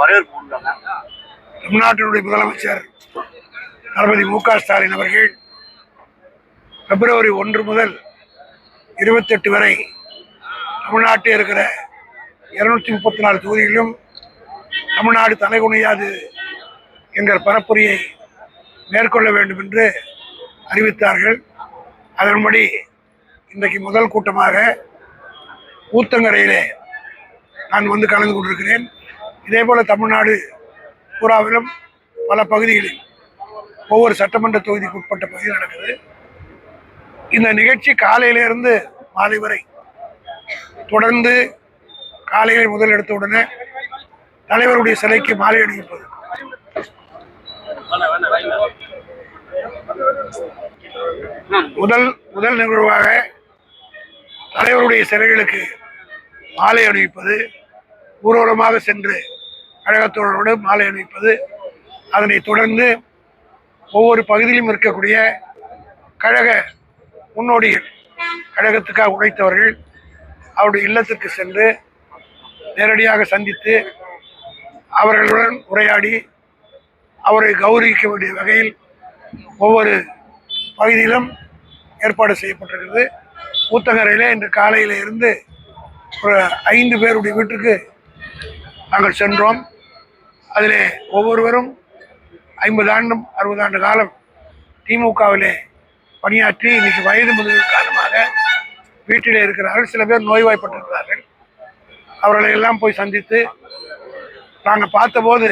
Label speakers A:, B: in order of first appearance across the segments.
A: வரவேற்பு
B: தமிழ்நாட்டினுடைய முதலமைச்சர் தளபதி மு க ஸ்டாலின் அவர்கள் பிப்ரவரி ஒன்று முதல் இருபத்தெட்டு வரை தமிழ்நாட்டில் இருக்கிற இருநூற்றி முப்பத்தி நாலு தொகுதிகளிலும் தமிழ்நாடு தலைகுனியாது என்கிற பரப்புரையை மேற்கொள்ள வேண்டும் என்று அறிவித்தார்கள். அதன்படி இன்றைக்கு முதல் கூட்டமாக ஊத்தங்கரையிலே நான் வந்து கலந்து கொண்டிருக்கிறேன். இதே போல் தமிழ்நாடு பூராவிலும் பல பகுதிகளில் ஒவ்வொரு சட்டமன்ற தொகுதிக்கு உட்பட்ட பகுதியில் நடக்குது. இந்த நிகழ்ச்சி காலையிலிருந்து மாலை வரை தொடர்ந்து காலையில் முதல் எடுத்த உடனே தலைவருடைய சிலைக்கு மாலை அணிவிப்பது. முதல் முதல் நிகழ்வாக தலைவருடைய சிலைகளுக்கு மாலை அணிவிப்பது. ஊர்வலமாக சென்று கழகத்தோழரோடு மாலை அணிவிப்பது அதனைத் தொடர்ந்து ஒவ்வொரு பகுதியிலும் இருக்கக்கூடிய கழக முன்னோடிகள் கழகத்துக்காக உழைத்தவர்கள் அவருடைய இல்லத்திற்கு சென்று நேரடியாக சந்தித்து அவர்களுடன் உரையாடி அவரை கௌரவிக்க வேண்டிய வகையில் ஒவ்வொரு பகுதியிலும் ஏற்பாடு செய்யப்பட்டிருக்கிறது. ஊத்தங்கரையிலே இன்று காலையில் இருந்து ஒரு ஐந்து பேருடைய வீட்டுக்கு நாங்கள் சென்றோம். அதிலே ஒவ்வொருவரும் ஐம்பது ஆண்டும் அறுபது ஆண்டு காலம் திமுகவிலே பணியாற்றி இன்னைக்கு வயது முதிர்வு காரணமாக வீட்டிலே இருக்கிறார்கள். சில பேர் நோய்வாய்ப்பட்டிருக்கிறார்கள். அவர்களை எல்லாம் போய் சந்தித்து நாங்கள் பார்த்தபோது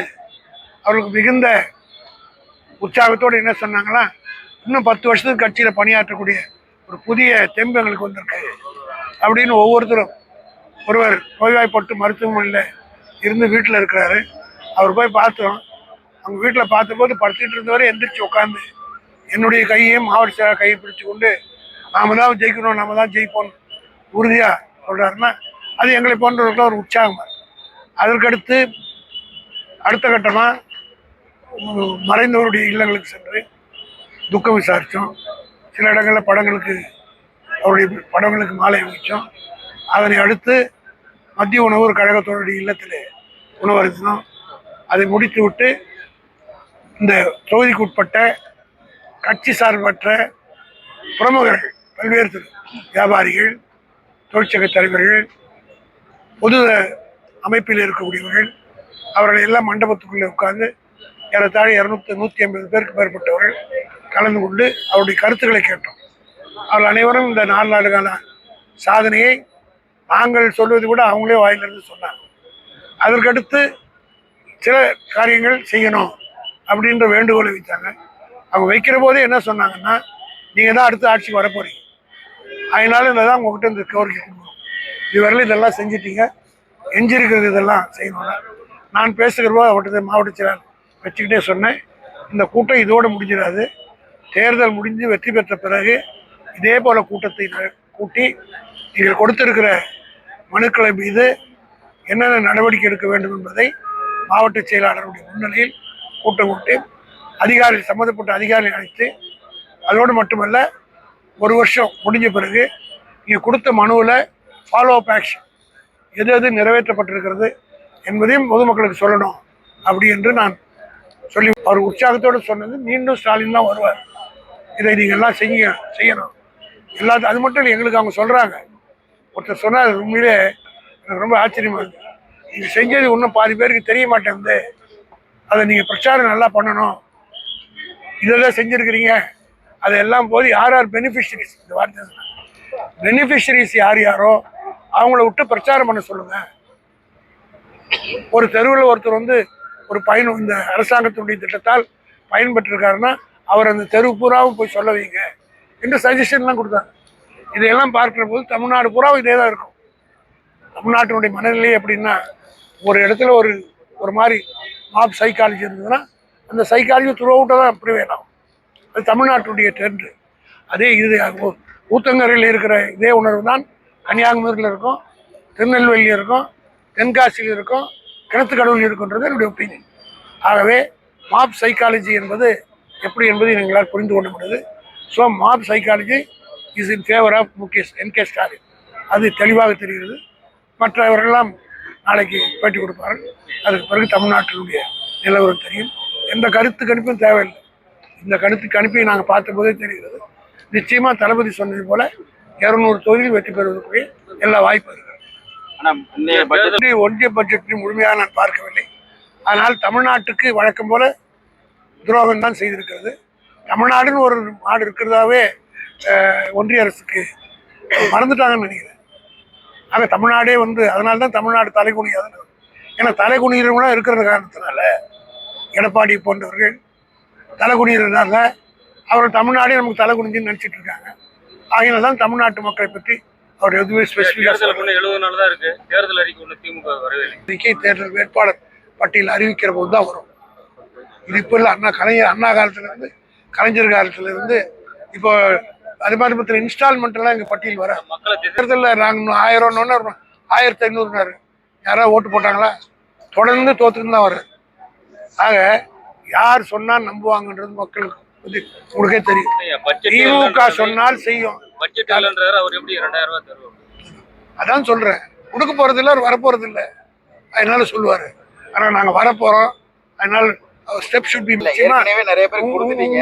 B: அவர்களுக்கு மிகுந்த உற்சாகத்தோடு என்ன சொன்னாங்கன்னா இன்னும் பத்து வருஷத்துக்கு கட்சியில் பணியாற்றக்கூடிய ஒரு புதிய தெம்பு எங்களுக்கு வந்திருக்கு. அப்படின்னு ஒவ்வொருத்தரும் ஒருவர் நோய்வாய்ப்பட்டு மருத்துவமனையில் இருந்து வீட்டில் இருக்கிறாரு. அவர் போய் பார்த்தோம். அவங்க வீட்டில் பார்த்தபோது படுத்துட்டு இருந்தவரை எந்திரிச்சு உட்காந்து என்னுடைய கையையும் மாவட்ட செயலாளர் கையை பிடிச்சு கொண்டு நாம தான் ஜெயிக்கணும் நாம தான் ஜெயிப்போம் உறுதியாக சொல்கிறாருன்னா அது எங்களை போன்றவர்களுக்கு ஒரு உற்சாகம். அதற்கடுத்து அடுத்த கட்டமாக மறைந்தவருடைய இல்லங்களுக்கு சென்று துக்கம் விசாரித்தோம் சில இடங்களில் படங்களுக்கு அவருடைய படங்களுக்கு மாலை அமைச்சோம் அதனை அடுத்து மத்திய உணவு கழகத்தோடைய இல்லத்தில் உணவருந்தினோம் அதை முடித்து விட்டு இந்த தொகுதிக்கு உட்பட்ட கட்சி சார்பற்ற பிரமுகர்கள் பல்வேறு வியாபாரிகள் தொழிற்சங்க தலைவர்கள் பொது அமைப்பில் இருக்கக்கூடியவர்கள் அவர்களை எல்லாம் மண்டபத்துக்குள்ளே உட்கார்ந்து ஏறத்தாழ இரநூத்தி நூற்றி ஐம்பது பேருக்கு மேற்பட்டவர்கள் கலந்து கொண்டு அவருடைய கருத்துக்களை கேட்டோம். அவர்கள் அனைவரும் இந்த நாலு நாலு கால சாதனையை நாங்கள் சொல்வது கூட அவங்களே வாயிலிருந்து சொன்னாங்க. அதற்கடுத்து சில காரியங்கள் செய்யணும் அப்படின்ற வேண்டுகோளை வைத்தாங்க அவங்க வைக்கிற போதே என்ன சொன்னாங்கன்னா நீங்கள் தான் அடுத்த ஆட்சிக்கு வரப்போறீங்க அதனால இந்த தான் உங்ககிட்ட இந்த கோரிக்கை கொடுக்கணும். இதுவரையில் இதெல்லாம் செஞ்சிட்டீங்க. எஞ்சிருக்கிறது இதெல்லாம் செய்யணும்னா நான் பேசுகிற போது அவர்கிட்ட மாவட்ட செயலாளர் வச்சுக்கிட்டே சொன்னேன். இந்த கூட்டம் இதோடு முடிஞ்சிடாது. தேர்தல் முடிஞ்சு வெற்றி பெற்ற பிறகு இதே போல் கூட்டத்தை கூட்டி நீங்கள் கொடுத்திருக்கிற மனுக்களை மீது என்னென்ன நடவடிக்கை எடுக்க வேண்டும் என்பதை மாவட்ட செயலாளருடைய முன்னிலையில் கூட்டம் கூட்டி அதிகாரி சம்மந்தப்பட்ட அதிகாரிகளை அழைத்து அதோடு மட்டுமல்ல ஒரு வருஷம் முடிஞ்ச பிறகு நீங்கள் கொடுத்த மனுவில் ஃபாலோ அப் ஆக்ஷன் எது எது நிறைவேற்றப்பட்டிருக்கிறது என்பதையும் பொதுமக்களுக்கு சொல்லணும் அப்படி என்று நான் சொல்லி அவர் உற்சாகத்தோடு சொன்னது மீண்டும் ஸ்டாலின் தான் வருவார். இதை நீங்கள் எல்லாம் செய்ய செய்யணும். எல்லாத்தையும் அது மட்டும் இல்லை எங்களுக்கு அவங்க சொல்கிறாங்க ஒருத்தர் சொன்னார் உண்மையிலே எனக்கு ரொம்ப ஆச்சரியமா இருக்கு. நீங்கள் செஞ்சது இன்னும் பாதி பேருக்கு தெரிய மாட்டேங்குது. அதை நீங்கள் பிரச்சாரம் நல்லா பண்ணணும். இதெல்லாம் செஞ்சுருக்கிறீங்க. அதெல்லாம் போது யார் யார் பெனிஃபிஷரிஸ் இந்த வார்த்தை பெனிஃபிஷரிஸ் யார் யாரோ அவங்கள விட்டு பிரச்சாரம் பண்ண சொல்லுங்கள் ஒரு தெருவில் ஒருத்தர் வந்து ஒரு பயன் இந்த அரசாங்கத்தினுடைய திட்டத்தால் பயன்பெற்றிருக்காருன்னா அவர் அந்த தெரு பூராவும் போய் சொல்ல வைங்க. என்று சஜஷன்லாம் கொடுத்தாங்க. இதையெல்லாம் பார்க்கிற போது தமிழ்நாடு பூரா இதே தான் இருக்கும். தமிழ்நாட்டினுடைய மனநிலை எப்படின்னா ஒரு இடத்துல ஒரு ஒரு மாதிரி மாப் சைக்காலஜி இருந்ததுன்னா அந்த சைக்காலஜி துறவுட்டை தான் அப்படி வேணும். அது தமிழ்நாட்டுடைய ட்ரெண்டு அதே இது ஊத்தங்கரையில் இருக்கிற இதே உணர்வு தான் கன்னியாகுமரியில் இருக்கும் திருநெல்வேலியில் இருக்கும் தென்காசியில் இருக்கும் கிணத்துக்கடவுள் இருக்குன்றது என்னுடைய ஒப்பீனியன் ஆகவே மாப் சைக்காலஜி என்பது எப்படி என்பதை எங்களால் புரிந்து கொள்ள முடியுது. So mob psychology is in favour of Mukesh N K Stalin. அது தெளிவாக தெரிகிறது. மற்றவர்களெல்லாம் நாளைக்கு பேட்டி கொடுப்பாரு அதுக்கு பிறகு தமிழ்நாட்டினுடைய நிலவரம் தெரியும். எந்த கருத்து கணிப்பும் தேவையில்லை. இந்த கருத்து கணிப்பை நாங்கள் பார்த்தபோதே தெரிகிறது. நிச்சயமா தளபதி சொன்னது போல இருநூறு தொகுதியில் வெற்றி பெறுவதற்குரிய எல்லா வாய்ப்பும் இருக்கிறது ஒன்றிய பட்ஜெட்டை முழுமையாக நான் பார்க்கவில்லை. ஆனால் தமிழ்நாட்டுக்கு வழக்கம் போல துரோகம் தான் செய்திருக்கிறது. தமிழ்நாடுன்னு ஒரு நாடு இருக்கிறதாவே ஒன்றிய அரசுக்கு மறந்துட்டாங்கன்னு நினைக்கிறேன். ஆக தமிழ்நாடே வந்து அதனால தான் தமிழ்நாடு தலைகுனியாதுன்னு ஏன்னா தலைகுனிகிறவங்களாம் இருக்கிற காரணத்தினால எடப்பாடி போன்றவர்கள் தலைகுனிகிறதுனால அவர் தமிழ்நாடே நமக்கு தலைகுனிஞ்சுன்னு நினச்சிட்டு இருக்காங்க. ஆகையினால தான் தமிழ்நாட்டு மக்களை பற்றி அவர் எதுவுமே ஸ்பெசிஃபிக்காக
C: தேர்தல் ஒண்ணு எழுபது நாள் தான் இருக்கு. தேர்தல் அறிக்கை திமுக
B: தேர்தல் வேட்பாளர் பட்டியல் அறிவிக்கிற போது தான் வரும். இது இப்போ இல்லை அண்ணா கலைஞர் அண்ணா காலத்துல இருந்து கலைஞர் காலத்துல இருந்து இப்போ அது மாதிரி பத்திர இன்ஸ்டால்மெண்ட் எல்லாம் எங்க பட்டியல் வர தேர்தலில் நாங்கள் ஆயிரம்னு ஆயிரத்தி ஐநூறுனாரு. யாராவது ஓட்டு போட்டாங்களா? தொடர்ந்து தோத்துட்டு தான் வர்றாரு. ஆக யார் சொன்னா நம்புவாங்கன்றது மக்களுக்கு வந்து உங்களுக்கே தெரியும். திமுக சொன்னால் செய்யும். அதான் சொல்றேன். கொடுக்க போறது இல்லை இல்லை. அதனால சொல்லுவாரு. ஆனா நாங்க வரப்போறோம். அதனால ஸ்டெப் ஷுட் பி
A: ஏற்கனவே நிறைய பேர் கொடுத்துட்டீங்க.